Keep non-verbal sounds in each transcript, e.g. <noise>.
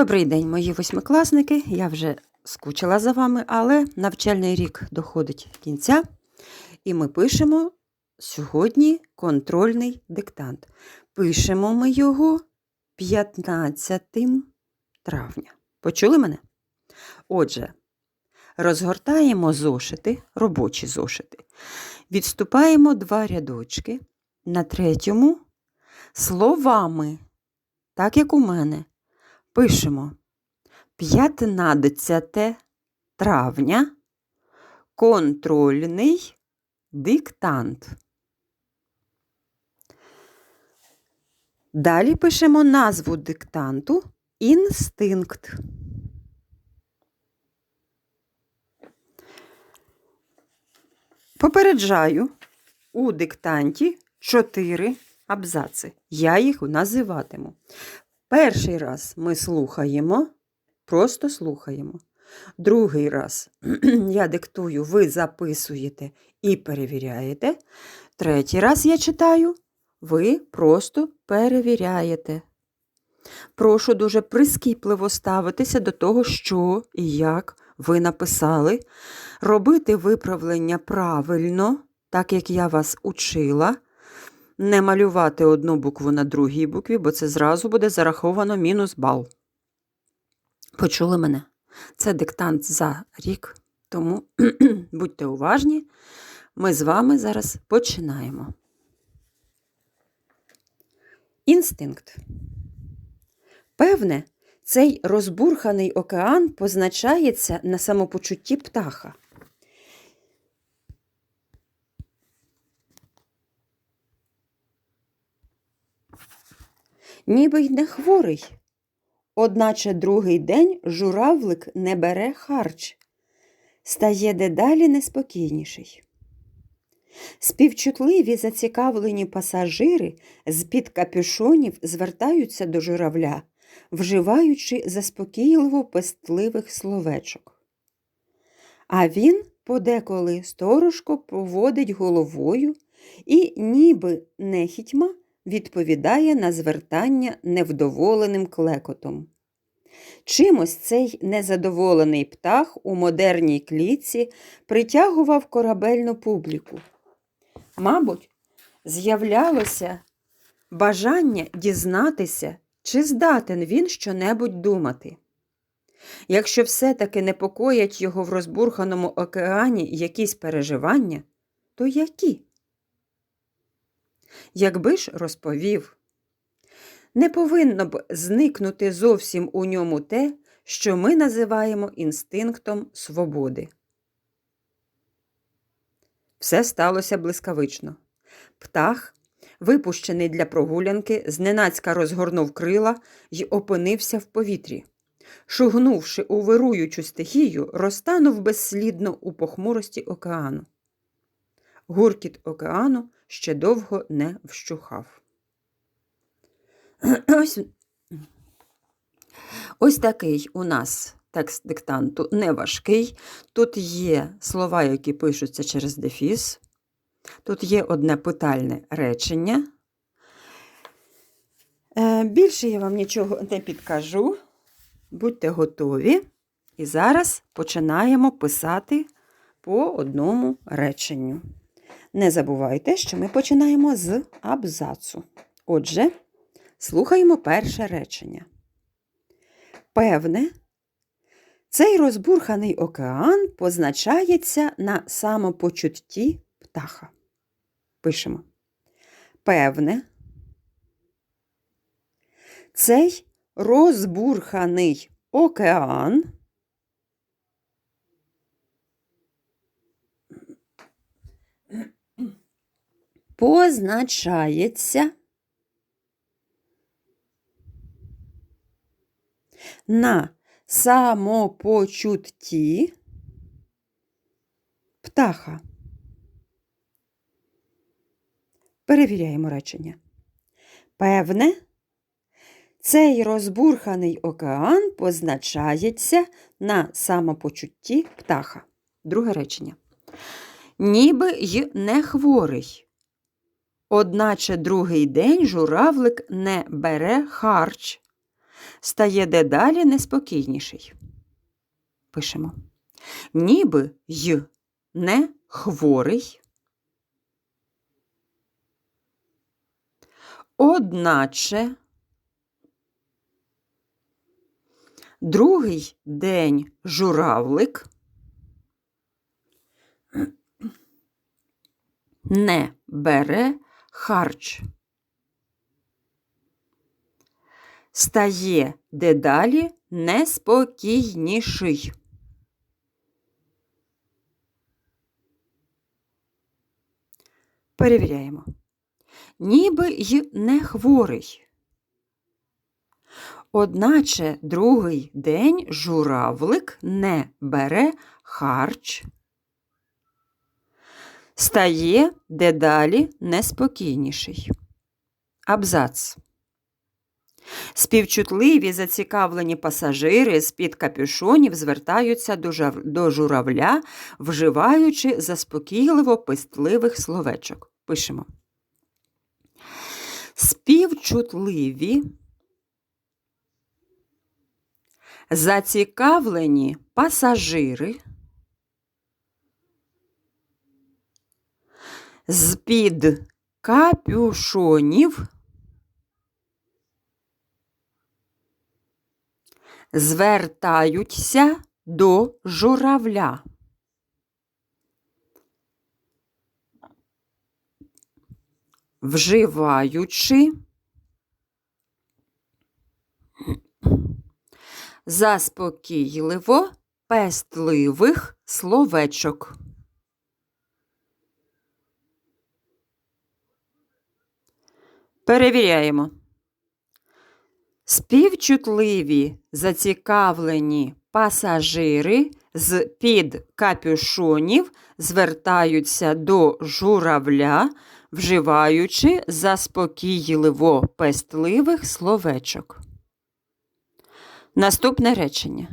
Добрий день, мої восьмикласники. Я вже скучила за вами, але навчальний рік доходить кінця, і ми пишемо сьогодні контрольний диктант. Пишемо ми його 15 травня. Почули мене? Отже, розгортаємо зошити, робочі зошити. Відступаємо два рядочки. На третьому словами, так як у мене, пишемо 15 травня контрольний диктант. Далі пишемо назву диктанту інстинкт. Попереджаю у диктанті чотири абзаци. Я їх називатиму. Перший раз ми слухаємо, просто слухаємо. Другий раз <clears throat> я диктую, ви записуєте і перевіряєте. Третій раз я читаю, ви просто перевіряєте. Прошу дуже прискіпливо ставитися до того, що і як ви написали, робити виправлення правильно, так як я вас учила не малювати одну букву на другій букві, бо це зразу буде зараховано мінус бал. Почули мене? Це диктант за рік, тому <clears throat> будьте уважні. Ми з вами зараз починаємо. Інстинкт. Певне, цей розбурханий океан позначається на самопочутті птаха. Ніби й не хворий. Одначе другий день журавлик не бере харч, стає дедалі неспокійніший. Співчутливі зацікавлені пасажири з-під капюшонів звертаються до журавля, вживаючи заспокійливо пестливих словечок. А він подеколи сторожко поводить головою і, ніби нехітьма, відповідає на звертання невдоволеним клекотом. Чимось цей незадоволений птах у модерній клітці притягував корабельну публіку. Мабуть, з'являлося бажання дізнатися, чи здатен він щонебудь думати. Якщо все-таки непокоять його в розбурханому океані якісь переживання, то які? Якби ж розповів, не повинно б зникнути зовсім у ньому те, що ми називаємо інстинктом свободи. Все сталося блискавично. Птах, випущений для прогулянки, зненацька розгорнув крила й опинився в повітрі. Шугнувши у вируючу стихію, розтанув безслідно у похмурості океану. Гуркіт океану ще довго не вщухав. <clears throat> Ось, ось такий у нас текст диктанту неважкий. Тут є слова, які пишуться через дефіс. Тут є одне питальне речення. Е, Більше я вам нічого не підкажу. Будьте готові. І зараз починаємо писати по одному реченню. Не забувайте, що ми починаємо з абзацу. Отже, слухаємо перше речення. Певне, цей розбурханий океан позначається на самопочутті птаха. Пишемо. Певне, цей розбурханий океан позначається на самопочутті птаха. Перевіряємо речення. Певне, цей розбурханий океан позначається на самопочутті птаха. Друге речення. Ніби й не хворий. Одначе другий день журавлик не бере харч, стає дедалі неспокійніший. Пишемо. Ніби й не хворий. Одначе другий день журавлик не бере харч. Стає дедалі неспокійніший. Перевіряємо. Ніби й не хворий. Одначе другий день журавлик не бере харч, стає дедалі неспокійніший. Абзац. Співчутливі зацікавлені пасажири з-під капюшонів звертаються до журавля, вживаючи заспокійливо пистливих словечок. Пишемо. Співчутливі, зацікавлені пасажири з-під капюшонів звертаються до журавля. Вживаючи заспокійливо пестливих словечок. Перевіряємо. Співчутливі зацікавлені пасажири з під капюшонів звертаються до журавля, вживаючи заспокійливо пестливих словечок. Наступне речення.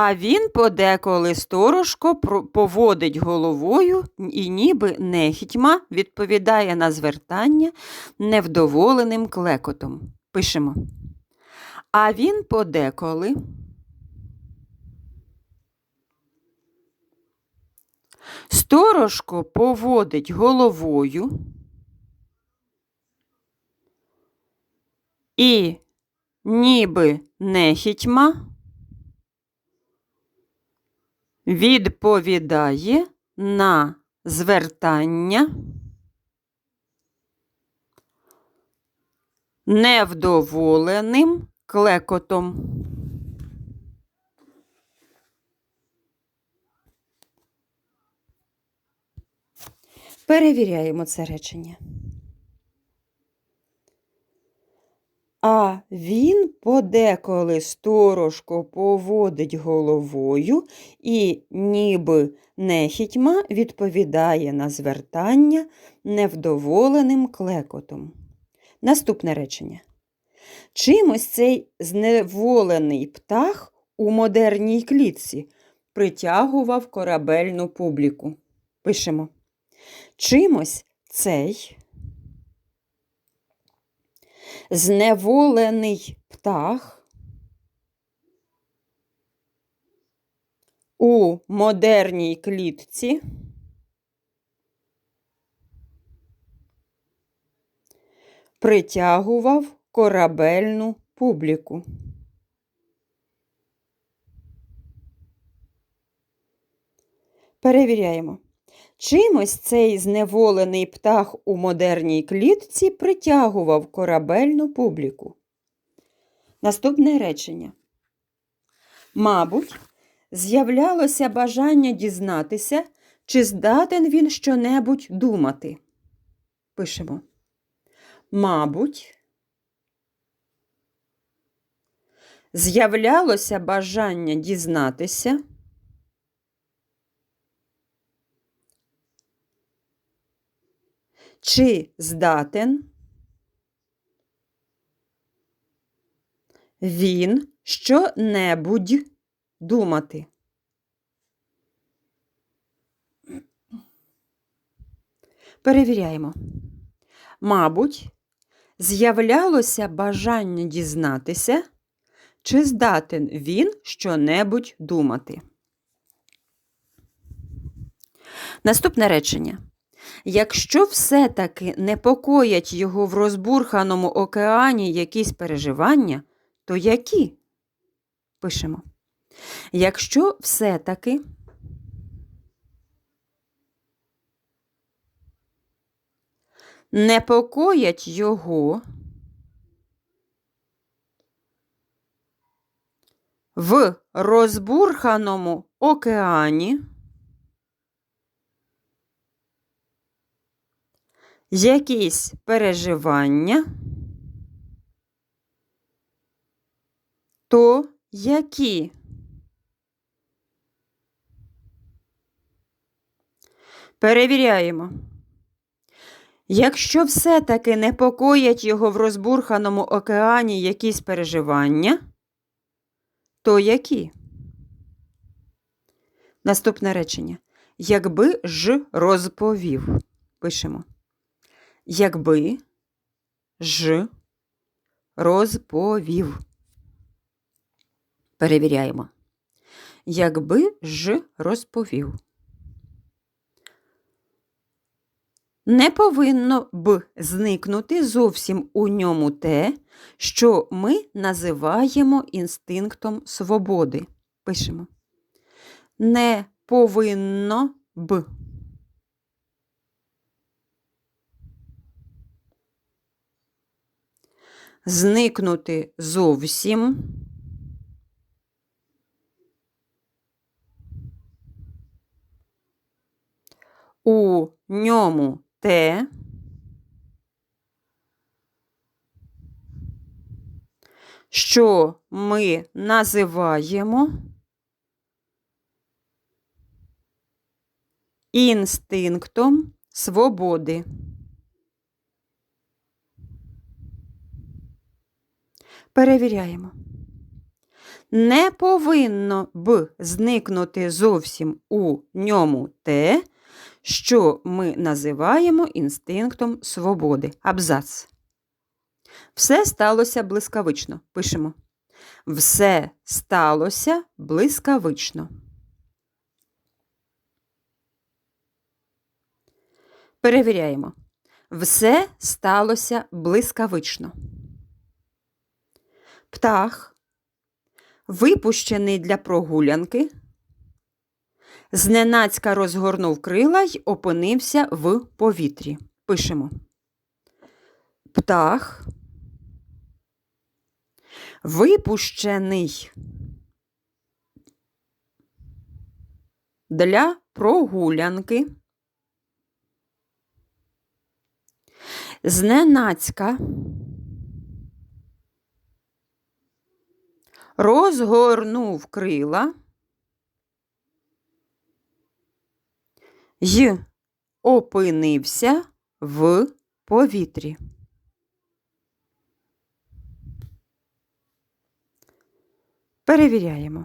А він подеколи сторожко поводить головою і ніби нехітьма відповідає на звертання невдоволеним клекотом. Пишемо. А він подеколи. Сторожко поводить головою і ніби нехітьма відповідає на звертання невдоволеним клекотом. Перевіряємо це речення. А він подеколи сторожко поводить головою і, ніби нехітьма, відповідає на звертання невдоволеним клекотом. Наступне речення. Чимось цей зневолений птах у модерній клітці притягував корабельну публіку. Пишемо. Чимось цей зневолений птах у модерній клітці притягував корабельну публіку. Перевіряємо. Чимось цей зневолений птах у модерній клітці притягував корабельну публіку. Наступне речення. Мабуть, з'являлося бажання дізнатися, чи здатен він щонебудь думати. Пишемо. Мабуть, з'являлося бажання дізнатися. Чи здатен він що-небудь думати? Перевіряємо. Мабуть, з'являлося бажання дізнатися, чи здатен він щонебудь думати. Наступне речення. Якщо все-таки непокоять його в розбурханому океані якісь переживання, то які? Пишемо. Якщо все-таки непокоять його в розбурханому океані, якісь переживання, то які? Перевіряємо. Якщо все-таки непокоять його в розбурханому океані якісь переживання, то які? Наступне речення. Якби ж розповів. Пишемо. Якби ж розповів. Перевіряємо. Якби ж розповів. Не повинно б зникнути зовсім у ньому те, що ми називаємо інстинктом свободи. Пишемо. Не повинно б. Зникнути зовсім. У ньому те, що ми називаємо інстинктом свободи. Перевіряємо. Не повинно б зникнути зовсім у ньому те, що ми називаємо інстинктом свободи. Абзац. Все сталося блискавично. Пишемо. Все сталося блискавично. Перевіряємо. Все сталося блискавично. Птах, випущений для прогулянки, зненацька розгорнув крила й опинився в повітрі. Пишемо. Птах, випущений для прогулянки. Зненацька розгорнув крила й опинився в повітрі. Перевіряємо.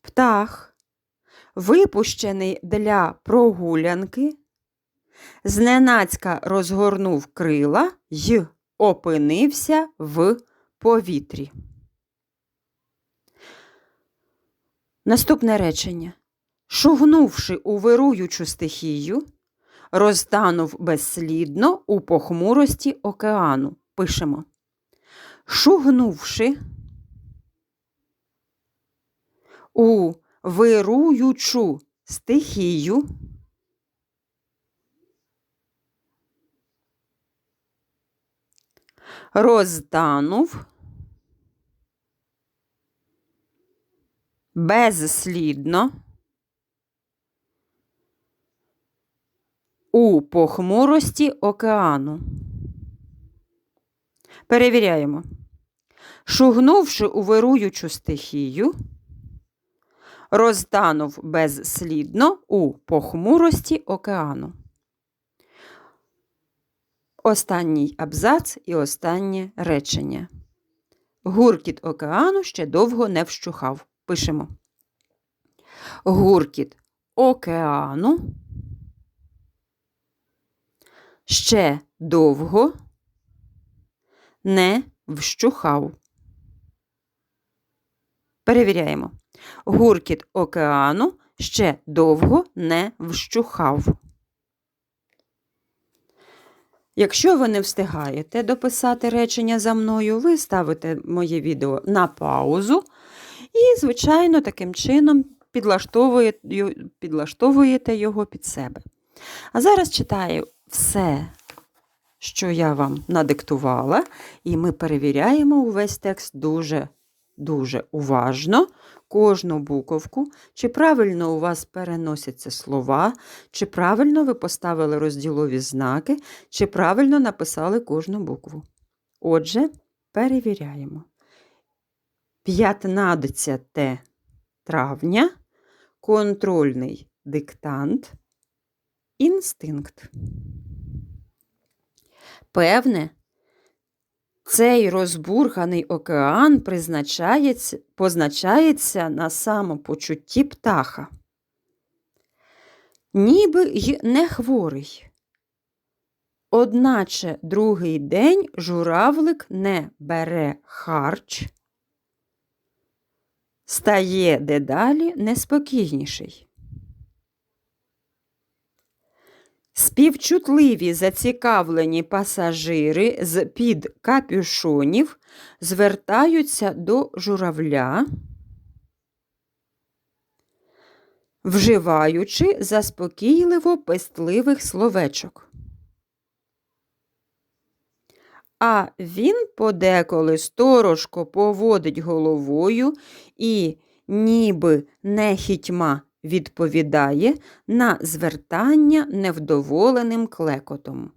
Птах, випущений для прогулянки, зненацька розгорнув крила й опинився в повітрі. Наступне речення. Шугнувши у вируючу стихію, розтанув безслідно у похмурості океану. Пишемо. Шугнувши у вируючу стихію, розтанув безслідно у похмурості океану. Перевіряємо. Шугнувши у вируючу стихію, розтанув безслідно у похмурості океану. Останній абзац і останнє речення. Гуркіт океану ще довго не вщухав. Пишемо. Гуркіт океану ще довго не вщухав. Перевіряємо. Гуркіт океану ще довго не вщухав. Якщо ви не встигаєте дописати речення за мною, ви ставите моє відео на паузу і, звичайно, таким чином підлаштовуєте, його під себе. А зараз читаю все, що я вам надиктувала, і ми перевіряємо увесь текст дуже, дуже уважно. Кожну буковку, чи правильно у вас переносяться слова, чи правильно ви поставили розділові знаки, чи правильно написали кожну букву. Отже, перевіряємо. 15 травня контрольний диктант, інстинкт. Певне, цей розбурганий океан призначається, позначається на самопочутті птаха. Ніби й не хворий. Одначе другий день журавлик не бере харч, стає дедалі неспокійніший. Співчутливі зацікавлені пасажири з під капюшонів звертаються до журавля, вживаючи заспокійливо пестливих словечок. А він подеколи сторожко поводить головою і, ніби нехітьма, відповідає на звертання невдоволеним клекотом.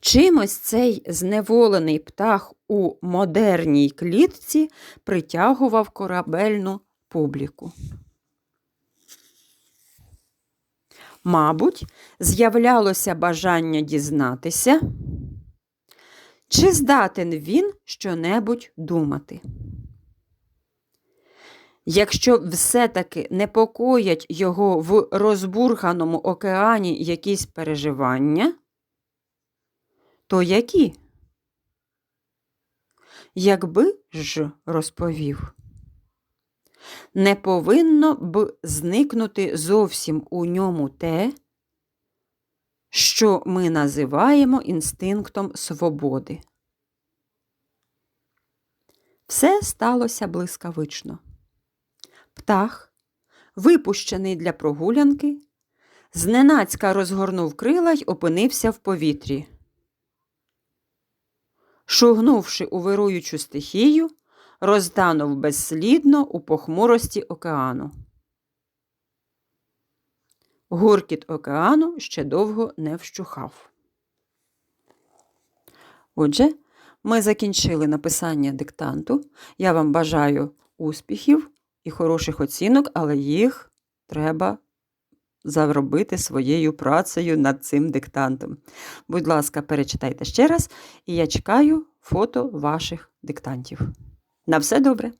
Чимось цей зневолений птах у модерній клітці притягував корабельну публіку. Мабуть, з'являлося бажання дізнатися, чи здатен він щонебудь думати. Якщо все-таки непокоять його в розбурханому океані якісь переживання, то які? Якби ж розповів, не повинно б зникнути зовсім у ньому те, що ми називаємо інстинктом свободи. Все сталося блискавично. Птах, випущений для прогулянки, зненацька розгорнув крила й опинився в повітрі. Шугнувши у вируючу стихію, розтанув безслідно у похмурості океану. Гуркіт океану ще довго не вщухав. Отже, ми закінчили написання диктанту. Я вам бажаю успіхів і хороших оцінок, але їх треба заробити своєю працею над цим диктантом. Будь ласка, перечитайте ще раз, і я чекаю фото ваших диктантів. На все добре!